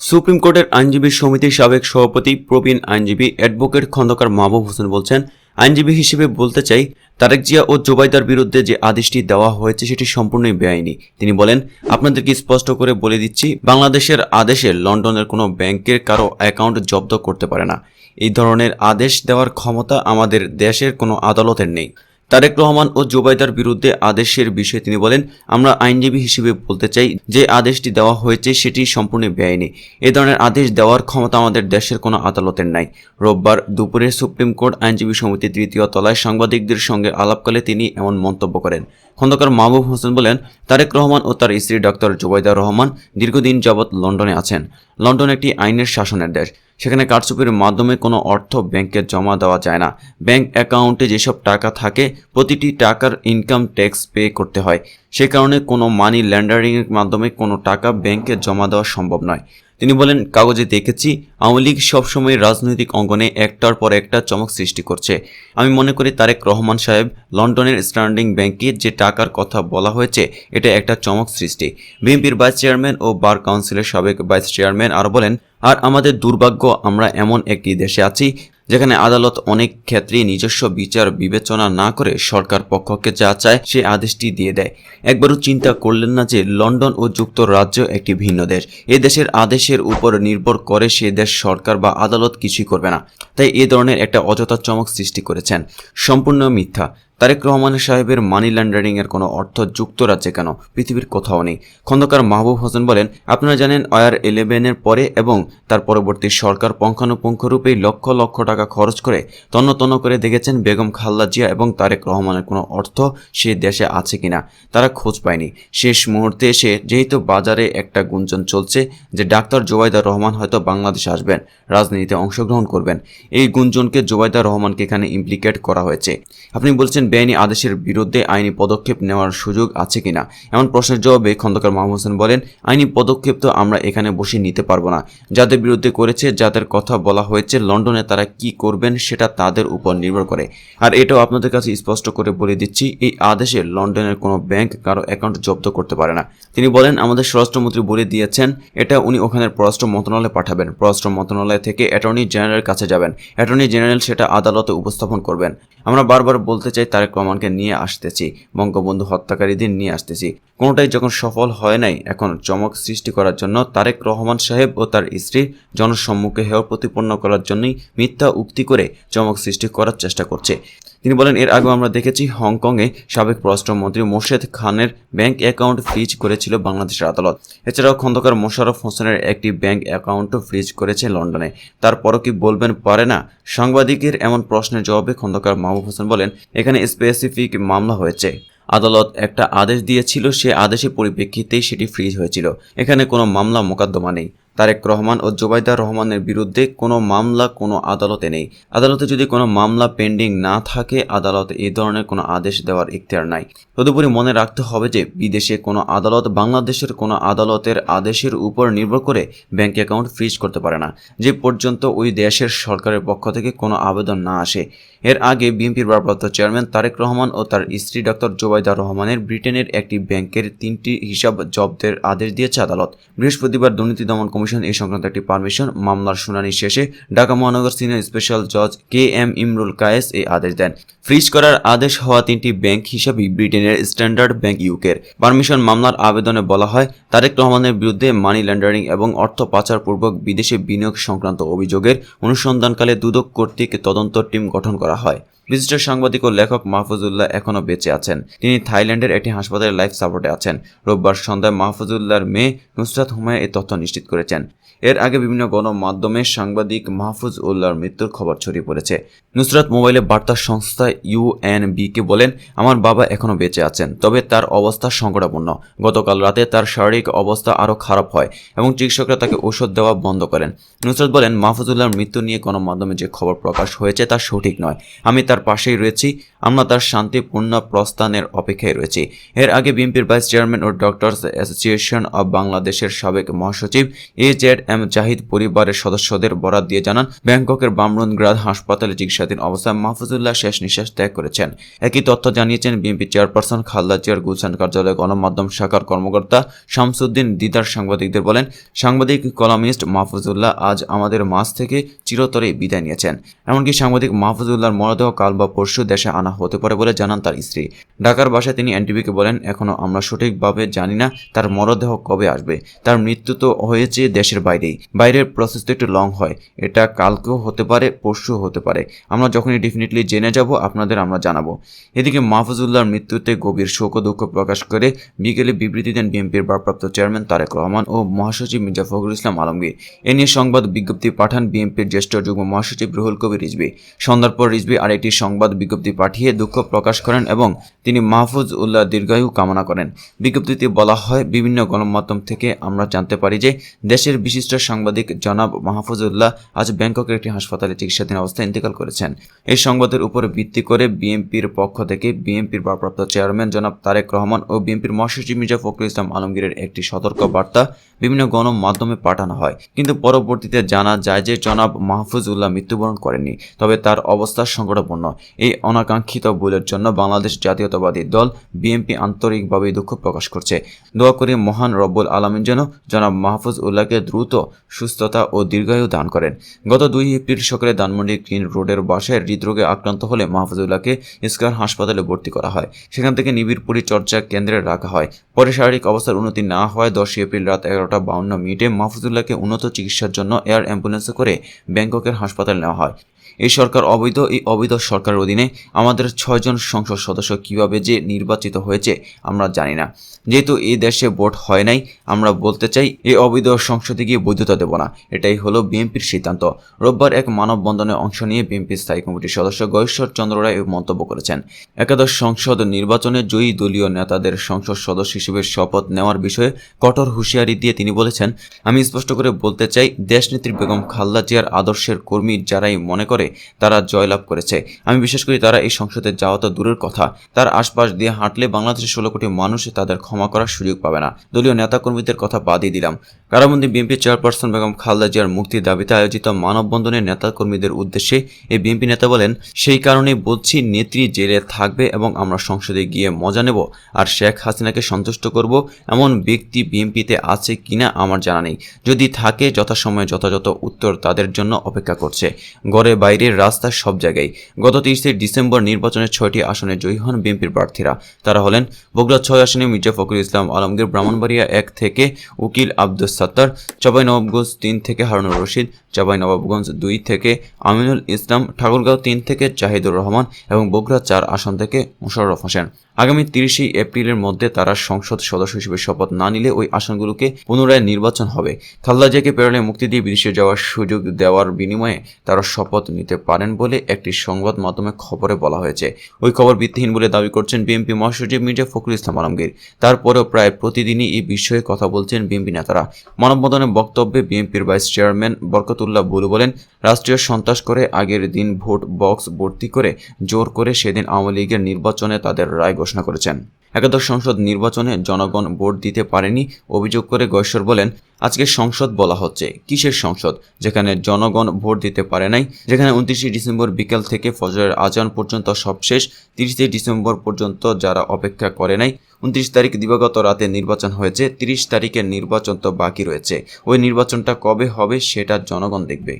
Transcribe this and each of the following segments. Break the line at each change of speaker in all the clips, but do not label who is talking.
Supreme কোর্টের আইনজীবী সমিতির সাবেক সভাপতি, প্রবীণ আইনজীবী অ্যাডভোকেট খন্দকার মাহবুব হোসেন বলছেন, আইনজীবী হিসেবে বলতে চাই, তারেক জিয়া ও জোবাইদার বিরুদ্ধে যে আদেশটি দেওয়া হয়েছে সেটি সম্পূর্ণই বেআইনি। তিনি বলেন, আপনাদেরকে স্পষ্ট করে বলে দিচ্ছি, বাংলাদেশের আদেশে লন্ডনের কোনো ব্যাংকের কারও অ্যাকাউন্ট জব্দ করতে পারে না। এই ধরনের আদেশ দেওয়ার ক্ষমতা আমাদের দেশের কোনো আদালতের নেই। তারেক রহমান ও জোবাইদার বিরুদ্ধে আদেশের বিষয়ে তিনি বলেন, আমরা আইনজীবী হিসেবে বলতে চাই যে আদেশটি দেওয়া হয়েছে সেটি সম্পূর্ণ বেআইনি। এ ধরনের আদেশ দেওয়ার ক্ষমতা আমাদের দেশের কোনো আদালতের নাই। রোববার দুপুরে সুপ্রিম কোর্ট আইনজীবী সমিতির তৃতীয় তলায় সাংবাদিকদের সঙ্গে আলাপকালে তিনি এমন মন্তব্য করেন। খন্দকার মাহবুব হোসেন বলেন, তারেক রহমান ও তার স্ত্রী ডক্টর জুবাইদা রহমান দীর্ঘদিন যাবৎ লন্ডনে আছেন। লন্ডন একটি আইনের শাসনের দেশ। সেখানে কারচুপির মাধ্যমে কোনো অর্থ ব্যাংকে জমা দেওয়া যায় না। ব্যাংক অ্যাকাউন্টে যেসব টাকা থাকে, প্রতিটি টাকার ইনকাম ট্যাক্স পে করতে হয়। সে কারণে কোনো মানি ল্যান্ডারিংয়ের মাধ্যমে কোনো টাকা ব্যাংকে জমা দেওয়া সম্ভব নয়। তিনি বলেন, কাগজে দেখেছি, আওয়ামী লীগ সবসময় রাজনৈতিক অঙ্গনে একটার পর একটা চমক সৃষ্টি করছে। আমি মনে করি তারেক রহমান সাহেব লন্ডনের স্ট্যান্ডিং ব্যাংকে যে টাকার কথা বলা হয়েছে, এটা একটা চমক সৃষ্টি। বিএনপির ভাইস চেয়ারম্যান ও বার কাউন্সিলের সাবেক ভাইস চেয়ারম্যান আরও বলেন আর আমাদের দুর্ভাগ্য, আমরা এমন একটি দেশে আছি, যেখানে আদালত অনেক ক্ষেত্রেই নিজস্ব বিচার বিবেচনা না করে সরকার পক্ষকে যা চায় সে আদেশটি দিয়ে দেয়। একবারও চিন্তা করলেন না যে লন্ডন ও যুক্তরাজ্য একটি ভিন্ন দেশ। এ দেশের আদেশের উপর নির্ভর করে সে দেশ সরকার বা আদালত কিছুই করবে না। তাই এ ধরনের একটা অযথা চমক সৃষ্টি করেছেন। সম্পূর্ণ মিথ্যা। তারেক রহমান সাহেবের মানি লন্ডারিং এর কোনো অর্থ যুক্তরাজ্যে কেন? পৃথিবীর কোথাও নেই। খন্দকার মাহবুব হোসেন বলেন, আপনারা জানেন ওয়ার ইলেভেনের পরে এবং তার পরবর্তী সরকার পুঙ্খানুপুঙ্খরূপেই লক্ষ লক্ষ টাকা খরচ করে তন্ন তন্ন করে দেখেছেন বেগম খাল্লা জিয়া এবং তারেক রহমানের কোনো অর্থ সে দেশে আছে কিনা। তারা খোঁজ পায়নি। শেষ মুহূর্তে এসে যেহেতু বাজারে একটা গুঞ্জন চলছে যে ডাক্তার জোবাইদা রহমান হয়তো বাংলাদেশে আসবেন, রাজনীতিতে অংশগ্রহণ করবেন। এই গুঞ্জনকে জোবাইদা রহমানকে এখানে ইমপ্লিকেট করা হয়েছে। আপনি বলছেন বেআইনি আদেশের বিরুদ্ধে আইনি পদক্ষেপ নেওয়ার সুযোগ আছে কিনা? এমন প্রশ্নের জবাবে খন্দকার মাহমুদ হোসেন বলেন, আইনি পদক্ষেপ তো আমরা এখানে বসে নিতে পারব না। যাদের বিরুদ্ধে করেছে, যাদের কথা বলা হয়েছে, লন্ডনে তারা কি করবেন সেটা তাদের উপর নির্ভর করে। আর এটাও আপনাদের কাছে স্পষ্ট করে বলে দিচ্ছি, এই আদেশে লন্ডনের কোনো ব্যাংক কারও অ্যাকাউন্ট জব্দ করতে পারে না। তিনি বলেন, আমাদের স্বরাষ্ট্রমন্ত্রী বলে দিয়েছেন, এটা উনি ওখানের পররাষ্ট্র মন্ত্রণালয়ে পাঠাবেন। পররাষ্ট্র মন্ত্রণালয় থেকে অ্যাটর্নি জেনারেলের কাছে যাবেন। অ্যাটর্নি জেনারেল সেটা আদালতে উপস্থাপন করবেন। আমরা বারবার বলতে চাই তারেক রহমানকে নিয়ে আসতেছি, বঙ্গবন্ধু হত্যাকারীদের নিয়ে আসতেছি। কোনোটাই যখন সফল হয় নাই, এখন চমক সৃষ্টি করার জন্য তারেক রহমান সাহেব ও তার স্ত্রী জনসম্মুখে হেয় প্রতিপন্ন করার জন্যই মিথ্যা উক্তি করে চমক সৃষ্টি করার চেষ্টা করছে। তিনি বলেন, এর আগেও আমরা দেখেছি হংকংয়ে সাবেক পররাষ্ট্রমন্ত্রী মোর্শেদ খানের ব্যাংক অ্যাকাউন্ট ফ্রিজ করেছিল বাংলাদেশের আদালত। এছাড়াও খন্দকার মোশাররফ হোসেনের একটি ব্যাংক অ্যাকাউন্টও ফ্রিজ করেছে লন্ডনে। তারপরও কি বলবেন পারে না? সাংবাদিকের এমন প্রশ্নের জবাবে খন্দকার মাহবুব হোসেন বলেন, এখানে স্পেসিফিক মামলা হয়েছে। আদালত একটা আদেশ দিয়েছিল, সে আদেশের পরিপ্রেক্ষিতেই সেটি ফ্রিজ হয়েছিল। এখানে কোনো মামলা মোকদ্দমা নেই। তারেক রহমান ও জুবাইদা রহমানের বিরুদ্ধে কোনো মামলা, কোনো আদালতে নেই। আদালতে যদি কোনো মামলা পেন্ডিং না থাকে, আদালত এই ধরনের কোনো আদেশ দেওয়ার ইখতিয়ার নাই। তদুপরি মনে রাখতে হবে যে, বিদেশে কোনো আদালত বাংলাদেশের কোনো আদালতের আদেশের উপর নির্ভর করে ব্যাংক অ্যাকাউন্ট ফ্রিজ করতে পারে না। যে পর্যন্ত ওই দেশের সরকারের পক্ষ থেকে কোনো আবেদন না আসে। এর আগে বিএনপির ভারপ্রাপ্ত চেয়ারম্যান তারেক রহমান ও তার স্ত্রী ডক্টর জোবাইদা রহমানের ব্রিটেনের একটি ব্যাংকের তিনটি হিসাব জব্দের আদেশ দিয়েছে আদালত। বৃহস্পতিবার দুর্নীতি দমন কমিশন এই সংক্রান্ত একটি পারমিশন মামলার শুনানি শেষে ঢাকা মহানগর সিনিয়র স্পেশাল জজ কে এম ইমরুল কায়েস এই আদেশ দেন। ফ্রিজ করার আদেশ হওয়া তিনটি ব্যাংক হিসাবে ব্রিটেনের স্ট্যান্ডার্ড ব্যাংক ইউকের। পারমিশন মামলার আবেদনে বলা হয়, তারেক রহমানের বিরুদ্ধে মানি ল্যান্ডারিং এবং অর্থ পাচারপূর্বক বিদেশে বিনিয়োগ সংক্রান্ত অভিযোগের অনুসন্ধানকালে দুদক কর্তৃক তদন্ত টিম গঠন করা হয়। বিশিষ্ট সাংবাদিক ও লেখক মাহফুজুল্লাহ এখনও বেঁচে আছেন। তিনি থাইল্যান্ডের একটি হাসপাতালে লাইফ সাপোর্টে আছেন। রোববার সন্ধ্যায় মাহফুজুল্লাহর মেয়ে নুসরাত হুমায় এই তথ্য নিশ্চিত করেছেন। জানিয়েছেন এর আগে বিভিন্ন গণমাধ্যমে সাংবাদিক মাহফুজ উল্লাহর মৃত্যুর খবর ছড়িয়ে পড়েছে। নুসরাত মোবাইলে বার্তা সংস্থা ইউএনবিকে বলেন, আমার বাবা এখনও বেঁচে আছেন, তবে তার অবস্থা সংকটাপূর্ণ গতকাল রাতে তার শারীরিক অবস্থা আরও খারাপ হয় এবং চিকিৎসকরা তাকে ওষুধ দেওয়া বন্ধ করেন। নুসরাত বলেন মাহফুজুল্লাহর মৃত্যু নিয়ে গণমাধ্যমে যে খবর প্রকাশ হয়েছে তা সঠিক নয়। আমি তার পাশেই রয়েছি, আমরা তার শান্তিপূর্ণ প্রস্থানের অপেক্ষায় রয়েছি। এর আগে বিএনপির ভাইস চেয়ারম্যান ও ডক্টরস অ্যাসোসিয়েশন অব বাংলাদেশের সাবেক মহাসচিব এ জেড এম জাহিদ পরিবারের সদস্যদের বরাত দিয়ে জানান, ব্যাংককের বামরুনগ্রাদ হাসপাতালে চিকিৎসাধীন অবস্থায় মাহফুজুল্লাহ শেষ নিঃশ্বাস ত্যাগ করেছেন। একই তথ্য জানিয়েছেন বিএনপি চেয়ারপারসন খালদা জিয়ার গুলশান কার্যালয় গণমাধ্যম শাখার কর্মকর্তা শামসুদ্দিন দিদার সাংবাদিকদের বলেন, সাংবাদিক কলামিস্ট মাহফুজুল্লাহ আজ আমাদের মাঝ থেকে চিরতরে বিদায় নিয়েছেন। এমনকি সাংবাদিক মাহফুজুল্লাহর মরদেহ কাল বা পরশু দেশে আনা হতে পারে বলে জানান তার স্ত্রী। ঢাকার বাসায় তিনি এনটিভিকে বলেন, এখনও আমরা সঠিকভাবে জানি না তার মরদেহ কবে আসবে। তার মৃত্যু তো হয়েছে দেশের বাইরেই। বাইরের প্রসেস তো একটু লং হয়। এটা কালকেও হতে পারে পরশু হতে পারে। আমরা যখনই ডেফিনেটলি জেনে যাব, আপনাদের আমরা জানাব। এদিকে মাহফুজুল্লাহর মৃত্যুতে গভীর শোক ও দুঃখ প্রকাশ করে বিকেলে বিবৃতি দেন বিএনপির ভারপ্রাপ্ত চেয়ারম্যান তারেক রহমান ও মহাসচিব মির্জা ফখরুল ইসলাম আলমগীর। এ নিয়ে সংবাদ বিজ্ঞপ্তি পাঠান বিএনপির জ্যেষ্ঠ যুগ্ম মহাসচিব রুহুল কবির রিজভি। সন্ধ্যার পর রিজভি আরেকটি সংবাদ বিজ্ঞপ্তি পাঠিয়ে দুঃখ প্রকাশ করেন এবং তিনি মাহফুজ উল্লাহ দীর্ঘায়ু কামনা করেন। বিজ্ঞপ্তিতে বলা হয়, বিভিন্ন গণমাধ্যম থেকে আমরা জানতে পারি যে দেশের বিশিষ্ট সাংবাদিক জনাব মাহফুজুল্লাহ আজ ব্যাংককের একটি হাসপাতালে চিকিৎসাধীন অবস্থায় ইন্তেকাল করেছেন। এই সংবাদের উপর ভিত্তি করে বিএনপির পক্ষ থেকে বিএনপির ভারপ্রাপ্ত চেয়ারম্যান জনাব তারেক রহমান ও বিএনপির মহাসচিব মির্জা ফখরুল ইসলাম আলমগীরের একটি সতর্ক বার্তা বিভিন্ন গণমাধ্যমে পাঠানো হয়। কিন্তু পরবর্তীতে জানা যায় যে জনাব মাহফুজউল্লাহ মৃত্যুবরণ করেননি, তবে তার অবস্থা সংকটাপন্ন। এই অনাকাঙ্ক্ষিত ভুলের জন্য বাংলাদেশ জাতীয়তাবাদী দল বিএনপি আন্তরিকভাবে দুঃখ প্রকাশ করছে। দোয়া করি মহান রব্বুল আলমিন যেন জনাব মাহফুজ উল্লাহকে দ্রুত সুস্থতা ও দীর্ঘায়ু দান করেন। গত দুই এপ্রিল সকালে ধানমন্ডি গ্রিন রোডের বাসায় হৃদরোগে আক্রান্ত হলে মাহফুজুল্লাহকে স্কার হাসপাতালে ভর্তি করা হয়। সেখান থেকে নিবিড় পরিচর্যা কেন্দ্রে রাখা হয়। পরে শারীরিক অবস্থার উন্নতি না হওয়ায় দশই এপ্রিল রাত এগারোটা বাউন্ন মিনিটে মাহফুজুল্লাহকে উন্নত চিকিৎসার জন্য এয়ার অ্যাম্বুলেন্সে করে ব্যাংককের হাসপাতালে নেওয়া হয়। এই সরকার অবৈধ, এই অবৈধ সরকারের অধীনে আমাদের ছয়জন সংসদ সদস্য কীভাবে যে নির্বাচিত হয়েছে আমরা জানি না। যেহেতু এই দেশে ভোট হয় নাই, আমরা বলতে চাই এই অবৈধ সংসদে গিয়ে বৈধতা দেব না। এটাই হলো বিএনপির সিদ্ধান্ত। রোববার এক মানববন্ধনে অংশ নিয়ে বিএনপির স্থায়ী কমিটির সদস্য গয়েশ্বর চন্দ্র রায় মন্তব্য করেছেন। একাদশ সংসদ নির্বাচনে জয়ী দলীয় নেতাদের সংসদ সদস্য হিসেবে শপথ নেওয়ার বিষয়ে কঠোর হুঁশিয়ারি দিয়ে তিনি বলেছেন, আমি স্পষ্ট করে বলতে চাই, দেশনেত্রী বেগম খালদা জিয়ার আদর্শের কর্মী যারাই মনে করে, তারা জয়লাভ করেছে। আমি বিশেষ করি তারা এই সংসদে যাওয়া তো দূরের কথা। তার আশপাশ দিয়ে হাঁটলে বাংলাদেশের ষোলো কোটি মানুষ তাদের ক্ষমা করার সুযোগ পাবে না। দলীয় নেতাকর্মীদের কথা বাদই দিলাম। কারাবন্দী বিএনপি চেয়ারপারসন বেগম খালদা জিয়ার মুক্তির দাবিতে আয়োজিত মানববন্ধনে নেতাকর্মীদের উদ্দেশ্যে এই বিএনপি নেতা বলেন, সেই কারণে বলছি নেত্রী জেলে থাকবে এবং আমরা সংসদে গিয়ে মজা নেব আর শেখ হাসিনাকে সন্তুষ্ট করব এমন ব্যক্তি বিএনপিতে আছে কিনা আমার জানা নেই। যদি থাকে, যথাসময়ে যথাযথ উত্তর তাদের জন্য অপেক্ষা করছে। গড়ে বাইরের রাস্তা সব জায়গায়। গত তিরিশে ডিসেম্বর নির্বাচনের ছয়টি আসনে জয়ী হন বিএনপির প্রার্থীরা। তারা হলেন, বগুড়া ছয় আসনে মির্জা ফখরুল ইসলাম আলমগীর ব্রাহ্মণবাড়িয়া এক থেকে উকিল আব্দুস সাত্তার চাঁপাইনবাবগঞ্জ তিন থেকে হারুনুর রশিদ চাঁপাইনবাবগঞ্জ দুই থেকে আমিনুল ইসলাম, ঠাকুরগাঁও তিন থেকে জাহিদুর রহমান এবং বগুড়া চার আসন থেকে মুশাররফ হোসেন। আগামী তিরিশে এপ্রিলের মধ্যে তারা সংসদ সদস্য হিসেবে শপথ না নিলে ওই আসনগুলোকে পুনরায় নির্বাচন হবে। খালদা জিয়াকে পেরোলে মুক্তি দিয়ে বিদেশে যাওয়ার সুযোগ দেওয়ার বিনিময়ে তারা শপথ নিতে পারেন বলে একটি সংবাদ মাধ্যমে খবরে বলা হয়েছে। ওই খবর ভিত্তিহীন বলে দাবি করছেন বিএনপি মহাসচিব মির্জা ফখরুল ইসলাম আলমগীর। তারপরেও প্রায় প্রতিদিনই এই বিষয়ে কথা বলছেন বিএনপি নেতারা। মানববন্ধনের বক্তব্যে বিএনপির ভাইস চেয়ারম্যান বরকতুল্লাহ বুলু বলেন, রাষ্ট্রীয় সন্ত্রাস করে আগের দিন ভোট বক্স ভর্তি করে জোর করে সেদিন আওয়ামী লীগের নির্বাচনে তাদের রায় ঘোষণা করেছেন। একাদশ সংসদ নির্বাচনে জনগণ ভোট দিতে পারেনি, অভিযোগ করে গৈশ্বর বলেন, আজকে সংসদ বলা হচ্ছে, কিসের সংসদ? যেখানে জনগণ ভোট দিতে পারে নাই, যেখানে উনত্রিশে ডিসেম্বর বিকেল থেকে ফজরের আজান পর্যন্ত সব শেষ, তিরিশে ডিসেম্বর পর্যন্ত যারা অপেক্ষা করে নাই উনত্রিশ তারিখ দিবাগত রাতে নির্বাচন হয়েছে, তিরিশ তারিখের নির্বাচন তো বাকি রয়েছে। ওই নির্বাচনটা কবে হবে সেটা জনগণ দেখবে।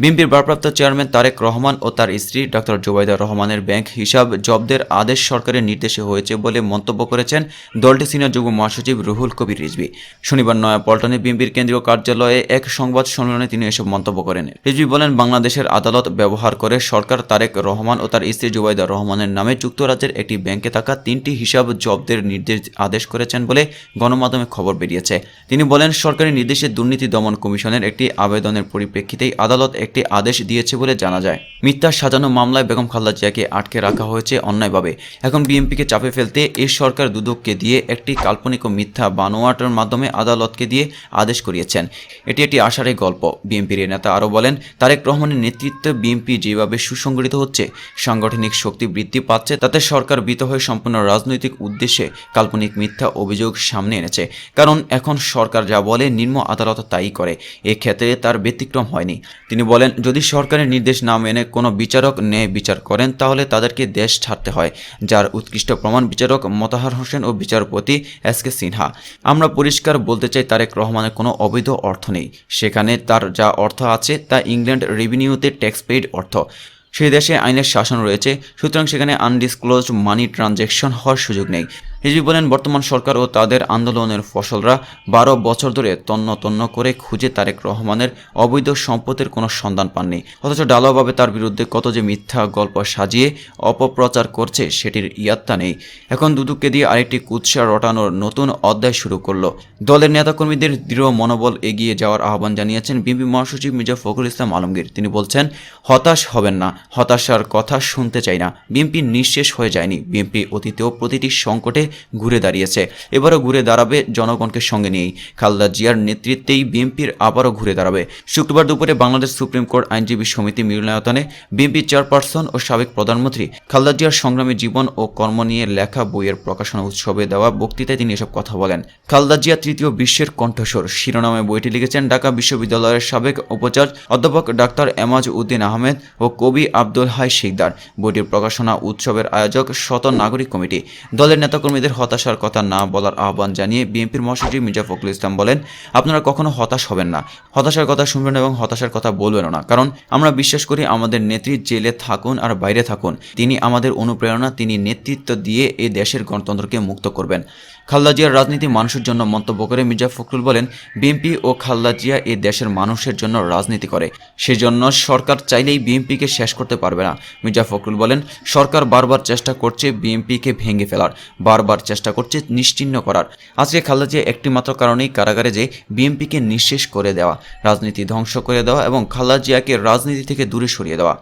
বিএনপির ভারপ্রাপ্ত চেয়ারম্যান তারেক রহমান ও তার স্ত্রী ডক্টর জুবাইদা রহমানের ব্যাংক হিসাব জব্দের আদেশ সরকারের নির্দেশে হয়েছে বলে মন্তব্য করেছেন দলটি সিনিয়র যুগ্ম মহাসচিব রুহুল কবির রিজভি। শনিবার নয়াপল্টনে বিএনপির কেন্দ্রীয় কার্যালয়ে এক সংবাদ সম্মেলনে তিনি এসব মন্তব্য করেন। রিজভি বলেন, বাংলাদেশের আদালত ব্যবহার করে সরকার তারেক রহমান ও তার স্ত্রী জুবাইদা রহমানের নামে যুক্তরাজ্যের একটি ব্যাংকে থাকা তিনটি হিসাব জব্দের নির্দেশ আদেশ করেছেন বলে গণমাধ্যমে খবর বেরিয়েছে। তিনি বলেন সরকারি নির্দেশে দুর্নীতি দমন কমিশনের একটি আবেদনের পরিপ্রেক্ষিতেই আদালত একটি আদেশ দিয়েছে বলে জানা যায়। মিথ্যা সাজানো মামলায় বেগম খালেদা জিয়াকে আটকে রাখা হয়েছে অন্যায়ভাবে। এখন বিএনপিকে চাপে ফেলতে এই সরকার দুদককে দিয়ে একটি কাল্পনিক মিথ্যা বানোয়াটের মাধ্যমে আদালতকে দিয়ে আদেশ করিয়েছেন। এটি একটি আশারই গল্প। বিএনপির নেতা আরও বলেন, তারেক রহমানের নেতৃত্বে বিএনপি যেভাবে সুসংগঠিত হচ্ছে, সাংগঠনিক শক্তি বৃদ্ধি পাচ্ছে, তাতে সরকার বিত হয়ে সম্পূর্ণ রাজনৈতিক উদ্দেশ্যে কাল্পনিক মিথ্যা অভিযোগ সামনে এনেছে। কারণ এখন সরকার যা বলে নিম্ন আদালত তাই করে। এক্ষেত্রে তার ব্যতিক্রম হয়নি। তিনি বলেন যদি সরকারের নির্দেশ না মেনে কোনো বিচারক ন্যায় বিচার করেন, তাহলে তাদেরকে দেশ ছাড়তে হয়। যার উৎকৃষ্ট প্রমাণ বিচারক মতাহার হোসেন ও বিচারপতি এস কে সিনহা। আমরা পরিষ্কার বলতে চাই, তারেক রহমানের কোনো অবৈধ অর্থ নেই। সেখানে তার যা অর্থ আছে, তা ইংল্যান্ড রেভিনিউতে ট্যাক্স পেইড অর্থ। সেই দেশে আইনের শাসন রয়েছে, সুতরাং সেখানে আনডিসক্লোজড মানি ট্রানজ্যাকশন হওয়ার সুযোগ নেই। হিজবি বলেন, বর্তমান সরকার ও তাদের আন্দোলনের ফসলরা বারো বছর ধরে তন্ন তন্ন করে খুঁজে তারেক রহমানের অবৈধ সম্পদের কোনো সন্ধান পাননি। অথচ ডালাভাবে তার বিরুদ্ধে কত যে মিথ্যা গল্প সাজিয়ে অপপ্রচার করছে সেটির ইয়াত্তা নেই। এখন দুদুককে দিয়ে আরেকটি কুৎসা রটানোর নতুন অধ্যায় শুরু করল। দলের নেতাকর্মীদের দৃঢ় মনোবল এগিয়ে যাওয়ার আহ্বান জানিয়েছেন বিএনপি মহাসচিব মির্জা ফখরুল ইসলাম আলমগীর। তিনি বলছেন, হতাশ হবেন না, হতাশার কথা শুনতে চাই না। বিএনপি নিঃশেষ হয়ে যায়নি। বিএনপি অতীতেও প্রতিটি সংকটে ঘুরে দাঁড়িয়েছে। এবারও ঘুরে দাঁড়াবে জনগণকে সঙ্গে নিয়েই। খালেদা জিয়ার নেতৃত্বেই বিএনপির আবারও ঘুরে দাঁড়াবে। শুক্রবার দুপুরে বাংলাদেশ সুপ্রিম কোর্ট আইনজীবী সমিতি মিলনায়তনে বিএনপি চেয়ারপারসন ও সাবেক প্রধানমন্ত্রী খালেদা জিয়ার সংগ্রামী জীবন ও কর্ম নিয়ে লেখা বইয়ের প্রকাশনা উৎসবে দেওয়া বক্তৃতায় তিনি এসব কথা বলেন। খালদা জিয়া তৃতীয় বিশ্বের কণ্ঠস্বর। শিরোনামে বইটি লিখেছেন ঢাকা বিশ্ববিদ্যালয়ের সাবেক উপাচার্য অধ্যাপক ডাক্তার এমাজ উদ্দিন আহমেদ ও কবি আব্দুল হাই শিকদার। বইটির প্রকাশনা উৎসবের আয়োজক শত নাগরিক কমিটি। দলের নেতাকর্মীদের হতাশার কথা না বলার আহ্বান জানিয়ে বিএনপির মহাসচিব মির্জা ফখরুল ইসলাম বলেন, আপনারা কখনো হতাশ হবেন না। হতাশার কথা শুনবেন এবং হতাশার কথা বলবেন না। কারণ আমরা বিশ্বাস করি আমাদের নেত্রী জেলে থাকুন আর বাইরে থাকুন। তিনি আমাদের অনুপ্রেরণা, তিনি নেতৃত্ব দিয়ে এই দেশের গণতন্ত্রকে মুক্ত করবেন। খালেদা জিয়ার রাজনীতি মানুষের জন্য মন্তব্য করে মির্জা ফখরুল বলেন, বিএনপি ও খালেদা জিয়া এই দেশের মানুষের জন্য রাজনীতি করে। সেজন্য সরকার চাইলেই বিএনপিকে শেষ করতে পারবে না। মির্জা ফখরুল বলেন, সরকার বারবার চেষ্টা করছে বিএনপিকে ভেঙে ফেলার, বারবার চেষ্টা করছে নিশ্চিহ্ন করার। আজকে খালেদা জিয়া একটি মাত্র কারণেই কারাগারে যে বিএনপিকে নিঃশেষ করে দেওয়া, রাজনীতি ধ্বংস করে দেওয়া এবং খালেদা জিয়াকে রাজনীতি থেকে দূরে সরিয়ে দেওয়া।